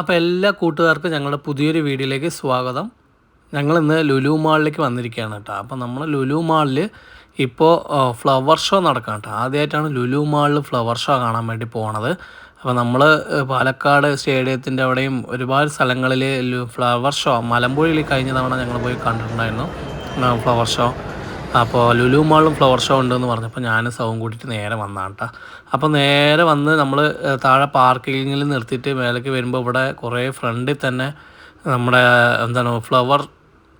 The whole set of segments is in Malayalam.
അപ്പോൾ എല്ലാ കൂട്ടുകാർക്കും ഞങ്ങളുടെ പുതിയൊരു വീഡിയോയിലേക്ക് സ്വാഗതം. ഞങ്ങൾ ഇന്ന് ലുലു മാളിലേക്ക് വന്നിരിക്കുകയാണ് കേട്ടോ. അപ്പോൾ നമ്മൾ ലുലു മാളിൽ ഇപ്പോൾ ഫ്ലവർ ഷോ നടക്കാം കേട്ടോ. ആദ്യമായിട്ടാണ് ലുലു മാളിൽ ഫ്ലവർ ഷോ കാണാൻ വേണ്ടി പോണത്. അപ്പോൾ നമ്മൾ പാലക്കാട് സ്റ്റേഡിയത്തിന്റെ അവിടെയും ഒരുപാട് സ്ഥലങ്ങളിൽ ഫ്ലവർ ഷോ മലമ്പുഴയിൽ കഴിഞ്ഞ തവണ ഞങ്ങൾ പോയി കണ്ടിട്ടുണ്ടായിരുന്നു ഫ്ലവർ ഷോ അപ്പോൾ ലുലു മാളിലും ഫ്ലവർ ഷോ ഉണ്ടെന്ന് പറഞ്ഞപ്പോൾ ഞാൻ സൗം കൂട്ടിയിട്ട് നേരെ വന്നാണ് കേട്ടോ അപ്പോൾ നേരെ വന്ന് നമ്മൾ താഴെ പാർക്കിങ്ങിൽ നിർത്തിയിട്ട് മേലേക്ക് വരുമ്പോൾ ഇവിടെ കുറേ ഫ്രണ്ടിൽ തന്നെ നമ്മുടെ എന്താണ് ഫ്ലവർ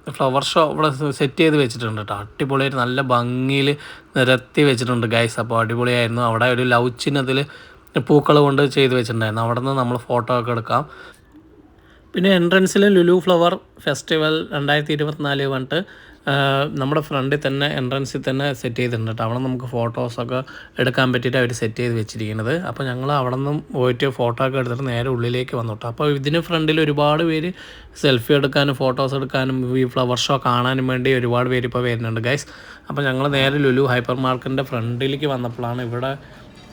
ഫ്ലവർ ഷോ ഇവിടെ സെറ്റ് ചെയ്ത് വെച്ചിട്ടുണ്ട് കേട്ടോ അടിപൊളിയായിട്ട് നല്ല ഭംഗിയിൽ നിരത്തി വെച്ചിട്ടുണ്ട് ഗൈസ്. അപ്പോൾ അടിപൊളിയായിരുന്നു. അവിടെ ഒരു ലൗച്ചിനതിൽ പൂക്കൾ കൊണ്ട് ചെയ്ത് വെച്ചിട്ടുണ്ടായിരുന്നു. അവിടെ നിന്ന് നമ്മൾ ഫോട്ടോ ഒക്കെ എടുക്കാം. പിന്നെ എൻട്രൻസിൽ ലുലു ഫ്ലവർ ഫെസ്റ്റിവൽ രണ്ടായിരത്തി ഇരുപത്തിനാല് പറഞ്ഞിട്ട് നമ്മുടെ ഫ്രണ്ടിൽ തന്നെ എൻട്രൻസിൽ തന്നെ സെറ്റ് ചെയ്തിട്ടുണ്ട് കേട്ടോ അവിടെ നമുക്ക് ഫോട്ടോസൊക്കെ എടുക്കാൻ പറ്റിയിട്ട് അവർ സെറ്റ് ചെയ്ത് വെച്ചിരിക്കുന്നത്. അപ്പോൾ ഞങ്ങൾ അവിടെ നിന്നും പോയിട്ട് ഫോട്ടോ ഒക്കെ എടുത്തിട്ട് നേരെ ഉള്ളിലേക്ക് വന്നു കേട്ടോ അപ്പോൾ ഇതിന് ഫ്രണ്ടിൽ ഒരുപാട് പേര് സെൽഫി എടുക്കാനും ഫോട്ടോസ് എടുക്കാനും ഈ ഫ്ലവർ ഷോ കാണാനും വേണ്ടി ഒരുപാട് പേര് ഇപ്പോൾ വരുന്നുണ്ട് ഗൈസ് അപ്പോൾ ഞങ്ങൾ നേരെ ലുലു ഹൈപ്പർ മാർക്കറ്റിന്റെ ഫ്രണ്ടിലേക്ക് വന്നപ്പോഴാണ് ഇവിടെ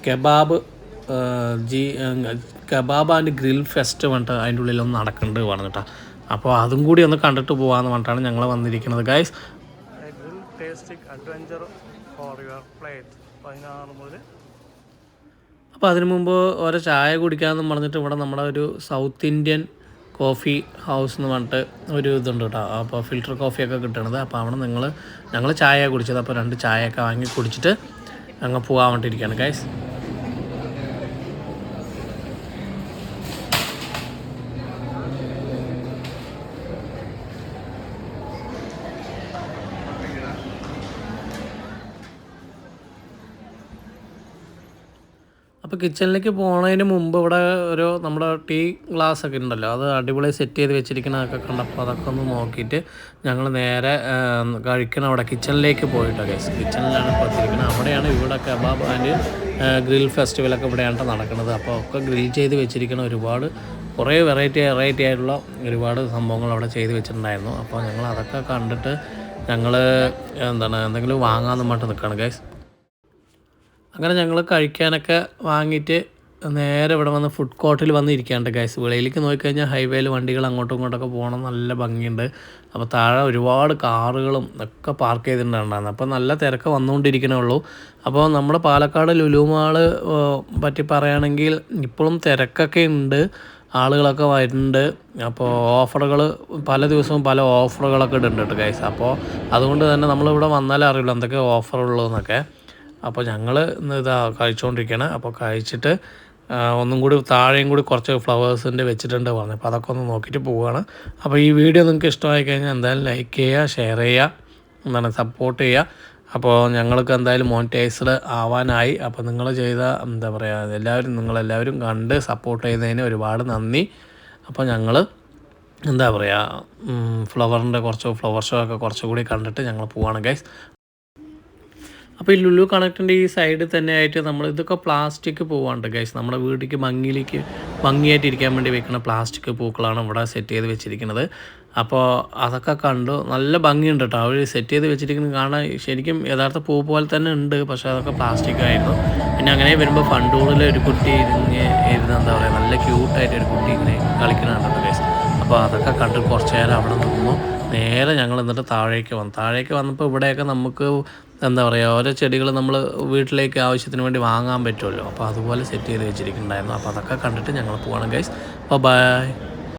kebab G kebab and grill fest പറഞ്ഞിട്ട് അതിന്റെ ഉള്ളിലൊന്ന് നടക്കുന്നുണ്ട് പറഞ്ഞിട്ടാ. അപ്പോൾ അതും കൂടി ഒന്ന് കണ്ടിട്ട് പോകാമെന്ന് പറഞ്ഞിട്ടാണ് ഞങ്ങൾ വന്നിരിക്കുന്നത് ഗൈസ് അഡ്വഞ്ചർ ഫോർ പ്ലേറ്റ് അപ്പോൾ അതിനു മുമ്പ് ഓരോ ചായ കുടിക്കാമെന്ന് പറഞ്ഞിട്ട് ഇവിടെ നമ്മുടെ ഒരു സൗത്ത് ഇന്ത്യൻ കോഫി ഹൗസ് എന്ന് പറഞ്ഞിട്ട് ഒരു ഇതുണ്ട് കേട്ടോ. അപ്പോൾ ഫിൽറ്റർ കോഫിയൊക്കെ കിട്ടണത്. അപ്പോൾ അവിടെ നിങ്ങൾ ഞങ്ങൾ ചായ കുടിച്ചത്. അപ്പോൾ രണ്ട് ചായയൊക്കെ വാങ്ങി കുടിച്ചിട്ട് അങ്ങ് പോകാൻ വേണ്ടിയിരിക്കുകയാണ് ഗൈസ് അപ്പോൾ കിച്ചണിലേക്ക് പോകുന്നതിന് മുമ്പ് ഇവിടെ ഒരു നമ്മുടെ ടീ ഗ്ലാസ് ഒക്കെ ഉണ്ടല്ലോ അത് അടിപൊളി സെറ്റ് ചെയ്ത് വെച്ചിരിക്കണതൊക്കെ കണ്ടപ്പോൾ അതൊക്കെ ഒന്ന് നോക്കിയിട്ട് ഞങ്ങൾ നേരെ കഴിക്കണം അവിടെ കിച്ചണിലേക്ക് പോയിട്ടോ ഗൈസ് കിച്ചണിലാണ് ഇപ്പോൾ എത്തിയിരിക്കുന്നത് അവിടെയാണ് ഇവിടെ കബാബ് ആൻഡ് ഗ്രിൽ ഫെസ്റ്റിവലൊക്കെ ഇവിടെയാണ് നടക്കുന്നത്. അപ്പോൾ ഒക്കെ ഗ്രിൽ ചെയ്ത് വെച്ചിരിക്കുന്ന ഒരുപാട് കുറേ വെറൈറ്റി വെറൈറ്റി ആയിട്ടുള്ള ഒരുപാട് സംഭവങ്ങൾ അവിടെ ചെയ്ത് വെച്ചിട്ടുണ്ടായിരുന്നു. അപ്പോൾ ഞങ്ങൾ അതൊക്കെ കണ്ടിട്ട് ഞങ്ങൾ എന്താണ് എന്തെങ്കിലും വാങ്ങാമെന്ന് പറഞ്ഞിട്ട് നിൽക്കുകയാണ് ഗൈസ് അങ്ങനെ ഞങ്ങൾ കഴിക്കാനൊക്കെ വാങ്ങിയിട്ട് നേരെ ഇവിടെ വന്ന് ഫുഡ് കോർട്ടിൽ വന്ന് ഇരിക്കാണ്ട് ഗൈസ് വെളിയിലേക്ക് നോക്കിക്കഴിഞ്ഞാൽ ഹൈവേയിൽ വണ്ടികൾ അങ്ങോട്ടും ഇങ്ങോട്ടൊക്കെ പോകണം നല്ല ഭംഗിയുണ്ട്. അപ്പോൾ താഴെ ഒരുപാട് കാറുകളും ഒക്കെ പാർക്ക് ചെയ്തിട്ടുണ്ടായിരുന്നു. അപ്പോൾ നല്ല തിരക്ക് വന്നുകൊണ്ടിരിക്കണേ ഉള്ളൂ. അപ്പോൾ നമ്മുടെ പാലക്കാട് ലുലുമാൾ പറ്റി പറയുകയാണെങ്കിൽ ഇപ്പോഴും തിരക്കൊക്കെ ഉണ്ട് ആളുകളൊക്കെ വരുന്നുണ്ട്. അപ്പോൾ ഓഫറുകൾ പല ദിവസവും പല ഓഫറുകളൊക്കെ ഇടുന്നുണ്ട് കേട്ടോ ഗൈസ് അപ്പോൾ അതുകൊണ്ട് തന്നെ നമ്മളിവിടെ വന്നാലേ അറിയുള്ളൂ എന്തൊക്കെ ഓഫറുള്ളതെന്നൊക്കെ അപ്പോൾ ഞങ്ങൾ ഇന്ന് ഇതാ കഴിച്ചുകൊണ്ടിരിക്കുകയാണ് അപ്പോൾ കഴിച്ചിട്ട് ഒന്നും കൂടി താഴെയും കൂടി കുറച്ച് ഫ്ലവേഴ്സിന്റെ വെച്ചിട്ടുണ്ട് പറഞ്ഞു. അപ്പോൾ അതൊക്കെ ഒന്ന് നോക്കിയിട്ട് പോവുകയാണ്. അപ്പോൾ ഈ വീഡിയോ നിങ്ങൾക്ക് ഇഷ്ടമായി കഴിഞ്ഞാൽ എന്തായാലും ലൈക്ക് ചെയ്യുക ഷെയർ ചെയ്യുക എന്താണ് സപ്പോർട്ട് ചെയ്യുക. അപ്പോൾ ഞങ്ങൾക്ക് എന്തായാലും മോണിറ്റൈസ്ഡ് ആവാനായി. അപ്പോൾ നിങ്ങൾ ചെയ്ത എന്താ പറയുക എല്ലാവരും നിങ്ങളെല്ലാവരും കണ്ട് സപ്പോർട്ട് ചെയ്യുന്നതിന് ഒരുപാട് നന്ദി. അപ്പോൾ ഞങ്ങൾ എന്താ പറയുക ഫ്ലവറിന്റെ കുറച്ച് ഫ്ലവർ ഷോ ഒക്കെ കുറച്ചുകൂടി കണ്ടിട്ട് ഞങ്ങൾ പോവുകയാണ് ഗൈസ്. അപ്പോൾ ഈ ലുലു കണക്റ്റിന്റെ ഈ സൈഡിൽ തന്നെ ആയിട്ട് നമ്മൾ ഇതൊക്കെ പ്ലാസ്റ്റിക് പൂവാണ്ട് ഗൈസ് നമ്മുടെ വീട്ടിലേക്ക് ഭംഗിയിലേക്ക് ഭംഗിയായിട്ട് ഇരിക്കാൻ വേണ്ടി വെക്കുന്ന പ്ലാസ്റ്റിക് പൂക്കളാണ് ഇവിടെ സെറ്റ് ചെയ്ത് വെച്ചിരിക്കുന്നത്. അപ്പോൾ അതൊക്കെ കണ്ടു നല്ല ഭംഗിയുണ്ട് കേട്ടോ അവർ സെറ്റ് ചെയ്ത് വെച്ചിരിക്കുന്നത് കാണാൻ ശരിക്കും യഥാർത്ഥ പൂ പോലെ തന്നെ ഉണ്ട്. പക്ഷേ അതൊക്കെ പ്ലാസ്റ്റിക് ആയിരുന്നു. പിന്നെ അങ്ങനെ വരുമ്പോൾ ഫണ്ടൂറിൽ ഒരു കുട്ടി ഇരുന്ന് ഇരുന്ന് എന്താ പറയുക നല്ല ക്യൂട്ടായിട്ട് ഒരു കുട്ടി ഇങ്ങനെ കളിക്കുന്നുണ്ട് ഗൈസ് അപ്പോൾ അതൊക്കെ കണ്ട് കുറച്ച് നേരം അവിടെ നിന്നു. നേരെ ഞങ്ങൾ എന്നിട്ട് താഴേക്ക് വന്നു. താഴേക്ക് വന്നപ്പോൾ ഇവിടെയൊക്കെ നമുക്ക് എന്താ പറയുക ഓരോ ചെടികൾ നമ്മൾ വീട്ടിലേക്ക് ആവശ്യത്തിന് വേണ്ടി വാങ്ങാൻ പറ്റുമല്ലോ. അപ്പോൾ അതുപോലെ സെറ്റ് ചെയ്ത് വെച്ചിരിക്കുന്നുണ്ടായിരുന്നു. അപ്പോൾ അതൊക്കെ കണ്ടിട്ട് ഞങ്ങൾ പോകണം ഗൈസ് അപ്പോൾ ബൈ